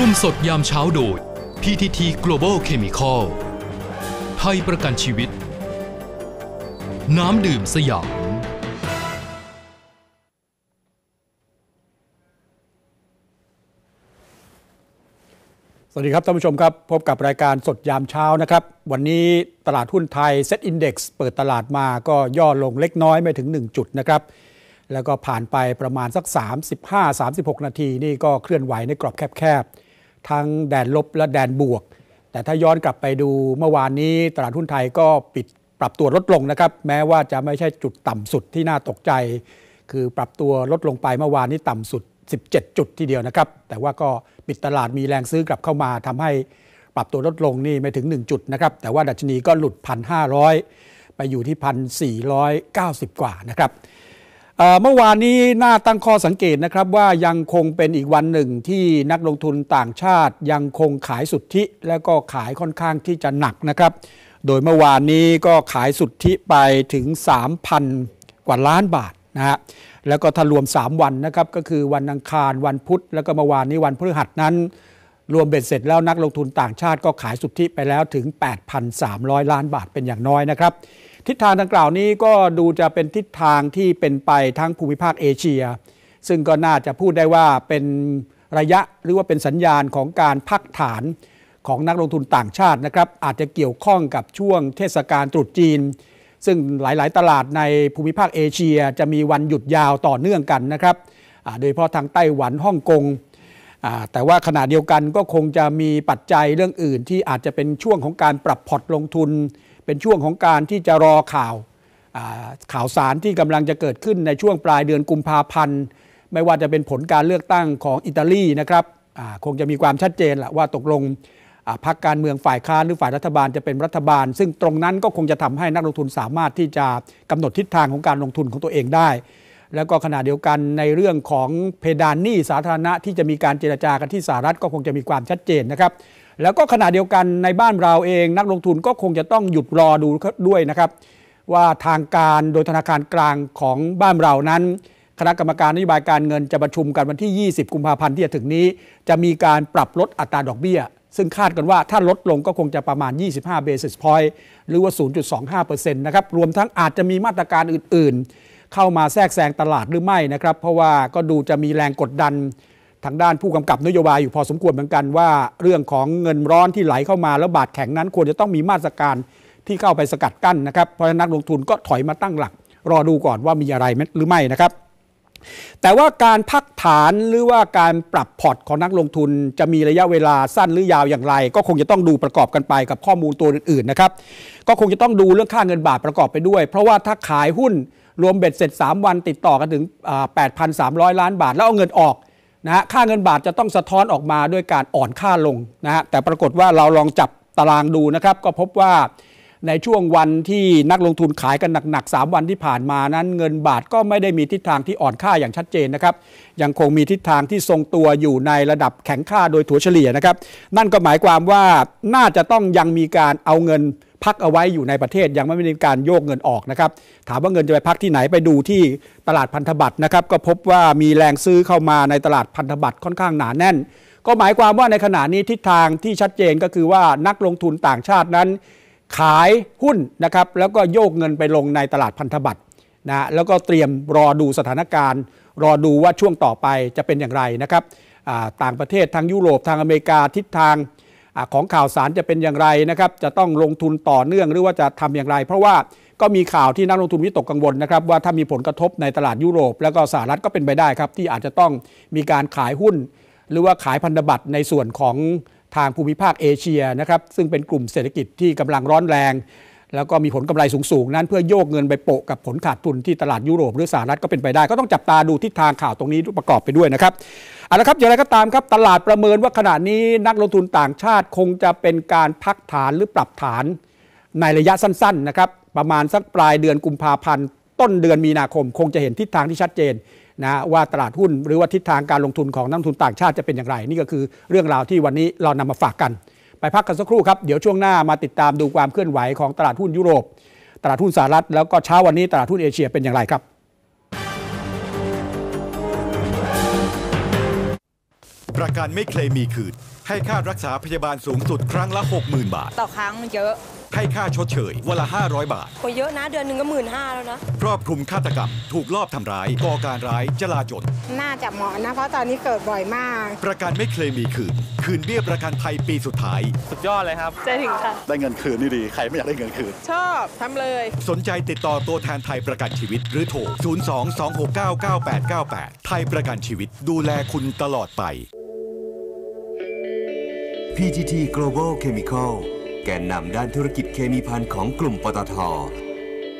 ร่วมสดยามเช้าโดย PTT Global Chemical ไทยประกันชีวิต น้ำดื่มสยาม สวัสดีครับท่านผู้ชมครับ พบกับรายการสดยามเช้านะครับ วันนี้ตลาดหุ้นไทยเซ็ตอินดี x เปิดตลาดมาก็ย่อลงเล็กน้อยไม่ถึง 1 จุดนะครับแล้วก็ผ่านไปประมาณสัก 35-36 นาทีนี่ก็เคลื่อนไหวในกรอบแคบๆ ทั้งแดนลบและแดนบวก แต่ถ้าย้อนกลับไปดูเมื่อวานนี้ตลาดหุ้นไทยก็ปิดปรับตัวลดลงนะครับ แม้ว่าจะไม่ใช่จุดต่ำสุดที่น่าตกใจ คือปรับตัวลดลงไปเมื่อวานนี้ต่ำสุด 17 จุดทีเดียวนะครับ แต่ว่าก็ปิดตลาดมีแรงซื้อกลับเข้ามาทำให้ปรับตัวลดลงนี่ไม่ถึง 1 จุดนะครับ แต่ว่าดัชนีก็หลุด 1,500 ไปอยู่ที่ 1,490 กว่านะครับ เมื่อวานนี้น่าตั้งข้อสังเกตนะครับว่ายังคงเป็นอีกวันหนึ่งที่นักลงทุนต่างชาติยังคงขายสุทธิ และก็ขายค่อนข้างที่จะหนักนะครับ โดยเมื่อวานนี้ก็ขายสุทธิไปถึง 3,000 กว่าล้านบาทนะฮะแล้วก็ถ้ารวม 3 วันนะครับก็คือวันอังคารวันพุธ แล้วก็เมื่อวานนี้วันพฤหัสนั้น รวมเบ็ดเสร็จแล้วนักลงทุนต่างชาติก็ขายสุทธิไปแล้วถึง 8,300 ล้านบาทเป็นอย่างน้อยนะครับ ทิศทางดังกล่าวนี้ก็ดูจะเป็นทิศทางที่เป็นไปทั้งภูมิภาคเอเชีย ซึ่งก็น่าจะพูดได้ว่าเป็นระยะหรือว่าเป็นสัญญาณของการพักฐานของนักลงทุนต่างชาตินะครับอาจจะเกี่ยวข้องกับช่วงเทศกาลตรุษจีน ซึ่งหลาย ๆ ตลาดในภูมิภาคเอเชีย จะมีวันหยุดยาวต่อเนื่องกันนะครับโดยเฉพาะทางไต้หวันฮ่องกง แต่ว่าขณะเดียวกันก็คงจะมีปัจจัยเรื่องอื่น ที่อาจจะเป็นช่วงของการปรับพอร์ตลงทุน เป็นช่วงของการที่จะรอข่าวข่าวสารที่กำลังจะเกิดขึ้นในช่วงปลายเดือนกุมภาพันธ์ ไม่ว่าจะเป็นผลการเลือกตั้งของอิตาลีนะครับคงจะมีความชัดเจนแหละว่าตกลงพรรคการเมืองฝ่ายค้านหรือฝ่ายรัฐบาลจะเป็นรัฐบาล ซึ่งตรงนั้นก็คงจะทำให้นักลงทุนสามารถที่จะกำหนดทิศทางของการลงทุนของตัวเองได้ แล้วก็ขณะเดียวกันในเรื่องของเพดานหนี้สาธารณะที่จะมีการเจรจากันที่สหรัฐก็คงจะมีความชัดเจนนะครับ แล้วก็ขณะเดียวกันในบ้านเราเองนักลงทุนก็คงจะต้องหยุดรอดูด้วยนะครับว่าทางการโดยธนาคารกลางของบ้านเรานั้น คณะกรรมการนโยบายการเงินจะประชุมกันวันที่ 20 กุมภาพันธ์ที่จะถึงนี้ จะมีการปรับลดอัตราดอกเบี้ย ซึ่งคาดกันว่าถ้าลดลงก็คงจะประมาณ 25 basis point หรือว่า 0.25%นะครับ รวมทั้งอาจจะมีมาตรการอื่นๆ เข้ามาแทรกแซงตลาดหรือไม่นะครับ เพราะว่าก็ดูจะมีแรงกดดันทางด้านผู้กำกับนโยบายอยู่พอสมควรเหมือนกันว่าเรื่องของเงินร้อนที่ไหลเข้ามาแล้วบาทแข็งนั้นควรจะต้องมีมาตรการที่เข้าไปสกัดกั้นนะครับเพราะนักลงทุนก็ถอยมาตั้งหลัก รอดูก่อนว่ามีอะไรหรือไม่นะครับ แต่ว่าการพักฐานหรือว่าการปรับพอร์ตของนักลงทุน จะมีระยะเวลาสั้นหรือยาวอย่างไร ก็คงจะต้องดูประกอบกันไปกับข้อมูลตัวอื่นๆนะครับก็คงจะต้องดูเรื่องค่าเงินบาทประกอบไปด้วย เพราะว่าถ้าขายหุ้น รวมเบ็ดเสร็จ 3 วันติดต่อกันถึง 8,300 ล้านบาท แล้วเอาเงินออกนะฮะค่าเงินบาทจะต้องสะท้อนออกมาด้วยการอ่อนค่าลงนะฮะแต่ปรากฏว่าเราลองจับตารางดูนะครับ ก็พบว่าในช่วงวันที่นักลงทุนขายกันหนักๆ 3 วันที่ผ่านมานั้น เงินบาทก็ไม่ได้มีทิศทางที่อ่อนค่าอย่างชัดเจนนะครับ ยังคงมีทิศทางที่ทรงตัวอยู่ในระดับแข็งค่าโดยถัวเฉลี่ยนะครับ นั่นก็หมายความว่าน่าจะต้องยังมีการเอาเงิน พักเอาไว้อยู่ในประเทศยังไม่มีการโยกเงินออกนะครับถามว่าเงินจะไปพักที่ไหนไปดูที่ตลาดพันธบัตรนะครับก็พบว่ามีแรงซื้อเข้ามาในตลาดพันธบัตรค่อนข้างหนาแน่น ก็หมายความว่าในขณะนี้ทิศทางที่ชัดเจนก็คือว่านักลงทุนต่างชาตินั้น ขายหุ้นนะครับแล้วก็โยกเงินไปลงในตลาดพันธบัตรนะแล้วก็เตรียมรอดูสถานการณ์ รอดูว่าช่วงต่อไปจะเป็นอย่างไรนะครับต่างประเทศทางยุโรปทางอเมริกาทิศทาง ของข่าวสารจะเป็นอย่างไรนะครับ จะต้องลงทุนต่อเนื่องหรือว่าจะทำอย่างไร เพราะว่าก็มีข่าวที่นักลงทุนวิตกกังวลนะครับว่าถ้ามีผลกระทบในตลาดยุโรป แล้วก็สหรัฐก็เป็นไปได้ครับที่อาจจะต้องมีการขายหุ้น หรือว่าขายพันธบัตรในส่วนของทางภูมิภาคเอเชียนะครับซึ่งเป็นกลุ่มเศรษฐกิจที่กำลังร้อนแรง แล้วก็มีผลกำไรสูงๆ นั้นเพื่อโยกเงินไปโปะกับผลขาดทุนที่ตลาดยุโรปหรือสหรัฐก็เป็นไปได้ ก็ต้องจับตาดูทิศทางข่าวตรงนี้ประกอบไปด้วยนะครับเอาละครับอย่างไรก็ตามครับตลาดประเมินว่าขณะนี้นักลงทุนต่างชาติคงจะเป็นการพักฐานหรือปรับฐานในระยะสั้นๆนะครับประมาณสักปลายเดือนกุมภาพันธ์ต้นเดือนมีนาคม คงจะเห็นทิศทางที่ชัดเจนนะว่าตลาดหุ้นหรือว่าทิศทางการลงทุนของนักลงทุนต่างชาติจะเป็นอย่างไร นี่ก็คือเรื่องราวที่วันนี้เรานำมาฝากกัน ไปพักกันสักครู่ครับ เดี๋ยวช่วงหน้ามาติดตามดูความเคลื่อนไหวของตลาดหุ้นยุโรป ตลาดหุ้นสหรัฐ แล้วก็เช้าวันนี้ตลาดหุ้นเอเชียเป็นอย่างไรครับประกันไม่เคลมมีคืนให้ค่ารักษาพยาบาลสูงสุดครั้งละ 60,000 บาท ต่อครั้งเยอะ ให้ค่าชดเชยวันละ 500 บาทก็เยอะนะ เดือนหนึ่งก็หมื่นห้าแล้วนะ ครอบคลุมฆาตกรรม ถูกลอบทำร้าย ก่อการร้ายจลาจลน่าจะเหมาะนะ เพราะตอนนี้เกิดบ่อยมาก ประกันไม่เคลมมีคืน คืนเบี้ยประกันภัยปีสุดท้าย สุดยอดเลยครับใจถึงค่ะ ได้เงินคืนนี่ดี ใครไม่อยากได้เงินคืน ชอบทำเลย สนใจติดต่อตัวแทนไทยประกันชีวิต หรือโทร 02-269-9898 ไทยประกันชีวิต ดูแลคุณตลอดไป PTT Global Chemical แกนนำด้านธุรกิจเคมีภัณฑ์ของกลุ่มปตท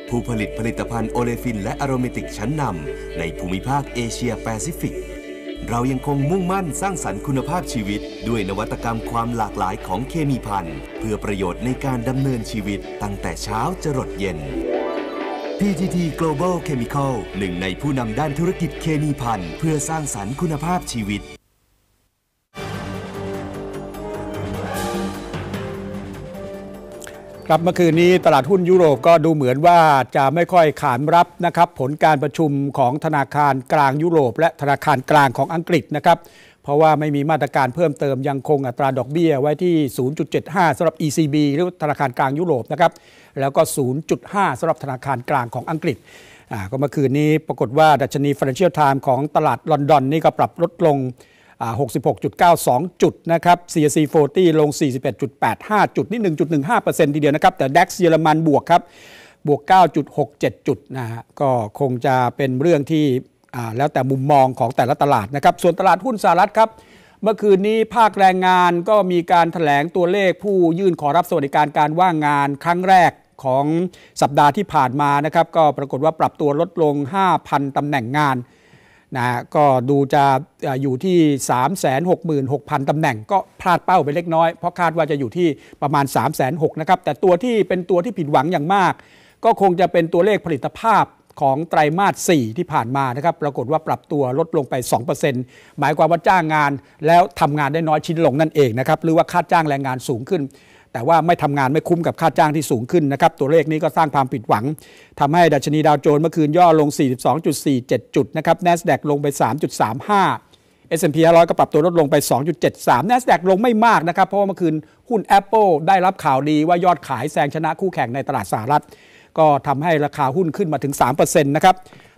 ผู้ผลิตผลิตภัณฑ์โอเลฟินและอโรเมติกชั้นนำในภูมิภาคเอเชียแปซิฟิก เรายังคงมุ่งมั่นสร้างสรรค์คุณภาพชีวิต ด้วยนวัตกรรมความหลากหลายของเคมีภัณฑ์เพื่อประโยชน์ในการดำเนินชีวิตตั้งแต่เช้าจรดเย็น PTT Global Chemical หนึ่งในผู้นำด้านธุรกิจเคมีภัณฑ์เพื่อสร้างสรรค์คุณภาพชีวิต ครับเมื่อคืนนี้ตลาดหุ้นยุโรปก็ดูเหมือนว่าจะไม่ค่อยขานรับนะครับผลการประชุมของธนาคารกลางยุโรป และธนาคารกลางของอังกฤษนะครับเพราะว่าไม่มีมาตรการเพิ่มเติมยังคงอัตราดอกเบี้ยไว้ที่ 0.75สำหรับ ECB หรือธนาคารกลางยุโรปนะครับแล้วก็ 0.5สำหรับธนาคารกลางของอังกฤษก็เมื่อคืนนี้ปรากฏว่าดัชนี Financial Times ของตลาดลอนดอนนี่ก็ปรับลดลง 66.92 จุดนะครับ CAC 40 ลง 41.85 จุด นี่ 1.15%ทีเดียวนะครับ แต่ DAX เยอรมันบวกครับ บวก 9.67 จุดนะฮะ ก็คงจะเป็นเรื่องที่แล้วแต่มุมมองของแต่ละตลาดนะครับ ส่วนตลาดหุ้นสหรัฐครับเมื่อคืนนี้ภาคแรงงานก็มีการถแถลงตัวเลขผู้ยื่นขอรับสวัสดิการการว่างงานครั้งแรกของสัปดาห์ที่ผ่านมานะครับ ก็ปรากฏว่าปรับตัวลดลง 5,000ตำแหน่งงาน นะก็ดูจะอยู่ที่ 366,000 ตำแหน่ง ก็พลาดเป้าไปเล็กน้อย เพราะคาดว่าจะอยู่ที่ประมาณ 3 6 0 0 0นะครับแต่ตัวที่เป็นตัวที่ผิดหวังอย่างมาก ก็คงจะเป็นตัวเลขผลิตภาพของไตรมาส 4 ที่ผ่านมานะครับ ปรากฏว่าปรับตัวลดลงไป 2%หมายความว่าจ้างงานแล้วทำงานได้น้อยชิ้นลงนั่นเองนะครับ หรือว่าค่าจ้างแรงงานสูงขึ้น แต่ว่าไม่ทำงานไม่คุ้มกับค่าจ้างที่สูงขึ้นนะครับ ตัวเลขนี้ก็สร้างความผิดหวังทำให้ดัชนีดาวโจนส์เมื่อคืนย่อลง 42.47 จุดนะครับ NASDAQ ลงไป 3.35 S&P 500 ก็ปรับตัวลดลงไป 2.73 NASDAQ ลงไม่มากนะครับ เพราะว่าเมื่อคืนหุ้น Apple ได้รับข่าวดีว่ายอดขายแซงชนะคู่แข่งในตลาดสหรัฐ ก็ทำให้ราคาหุ้นขึ้นมาถึง 3%นะครับ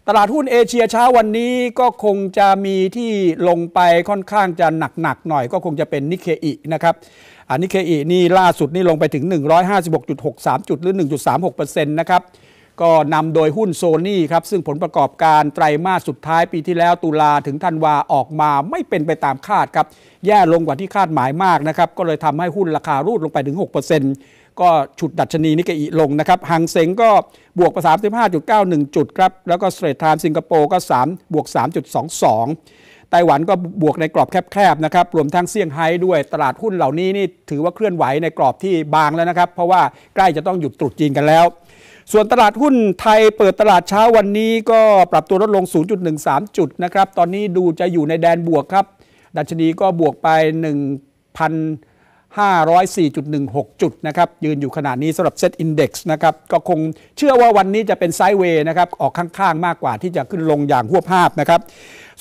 ตลาดหุ้นเอเชียเช้าวันนี้ก็คงจะมีที่ลงไปค่อนข้างจะหนักๆหน่อย ก็คงจะเป็นนิเคอินะครับอันนิเคอินี่ล่าสุดนี่ลงไปถึง 156.63 จุดหรือ 1.36%นะครับก็นำโดยหุ้นโซนี่ครับ ซึ่งผลประกอบการไตรมาสสุดท้ายปีที่แล้วตุลาถึงธันวาออกมาไม่เป็นไปตามคาดครับ แย่ลงกว่าที่คาดหมายมากนะครับ ก็เลยทำให้หุ้นราคารูดลงไปถึง 6% ก็ฉุดดัชนีนิกเกอิลงนะครับหังเซ็งก็บวกไป35.91 จุดครับ แล้วก็สเตรทไทม์สิงคโปร์ก็ 3 บวก 3.22 ไต้หวันก็บวกในกรอบแคบๆนะครับ รวมทั้งเซี่ยงไฮ้ด้วยตลาดหุ้นเหล่านี้นี่ถือว่าเคลื่อนไหวในกรอบที่บางแล้วนะครับ เพราะว่าใกล้จะต้องหยุดตรุษจีนกันแล้วส่วนตลาดหุ้นไทยเปิดตลาดเช้าวันนี้ก็ปรับตัวลดลง 0.13 จุดนะครับ ตอนนี้ดูจะอยู่ในแดนบวกครับ ดัชนีก็บวกไป 504.16 จุดนะครับ ยืนอยู่ขนาดนี้สำหรับเซตอินดี x นะครับ ก็คงเชื่อว่าวันนี้จะเป็นไซด์เวย์นะครับ ออกข้างๆ มากกว่าที่จะขึ้นลงอย่างหัวภาพนะครับ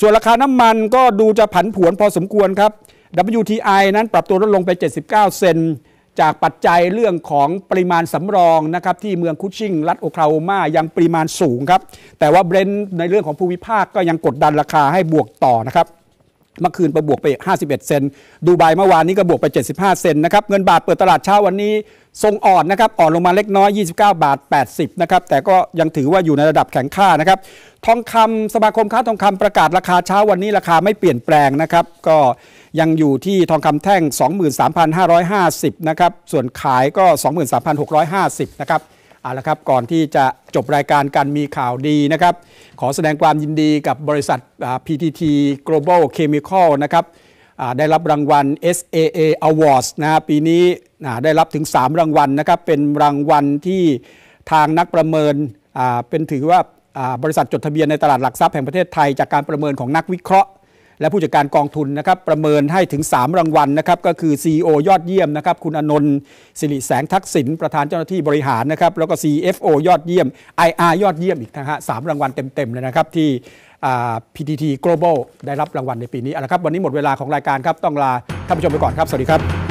ส่วนราคาน้ำมันก็ดูจะผันผวนพอสมควรครับ WTI นั้นปรับตัวลดลงไป 79 เซนจากปัจจัยเรื่องของปริมาณสำรองนะครับที่เมืองคุชชิงรัฐโอคลาโฮมายังปริมาณสูงครับ แต่ว่าเบรนในเรื่องของภูมิภาคก็ยังกดดันราคาให้บวกต่อนะครับ เมื่อคืนไปบวกไป 51 เซนดูไบเมื่อวานนี้ก็บวกไป 75 เซนนะครับเงินบาทเปิดตลาดเช้าวันนี้ทรงอ่อนนะครับอ่อนลงมาเล็กน้อย 29 บาท 80 นะครับ แต่ก็ยังถือว่าอยู่ในระดับแข็งค่านะครับ ทองคำสมาคมค้าทองคำประกาศราคาเช้าวันนี้ราคาไม่เปลี่ยนแปลงนะครับ ก็ยังอยู่ที่ทองคำแท่ง 23,550 นะครับ ส่วนขายก็ 23,650 นะครับ เอาละครับก่อนที่จะจบรายการกันมีข่าวดีนะครับ ขอแสดงความยินดีกับบริษัท PTT Global Chemical นะครับได้รับรางวัล SAA Awards นะปีนี้ได้รับถึง 3 รางวัลนะครับเป็นรางวัลที่ทางนักประเมินเป็นถือว่าบริษัทจดทะเบียนในตลาดหลักทรัพย์แห่งประเทศไทย จากการประเมินของนักวิเคราะห์ และผู้จัดการกองทุนนะครับประเมินให้ถึง 3 รางวัลนะครับก็คือ CEO ยอดเยี่ยมนะครับคุณอนนท์สิริแสงทักษิณประธานเจ้าหน้าที่บริหารนะครับแล้วก็ CFO ยอดเยี่ยม IR ยอดเยี่ยมอีกนะฮะสามรางวัลเต็มๆเลยนะครับที่ PTT Global ได้รับรางวัลในปีนี้เอาละครับวันนี้หมดเวลาของรายการครับต้องลาท่านผู้ชมไปก่อนครับ สวัสดีครับ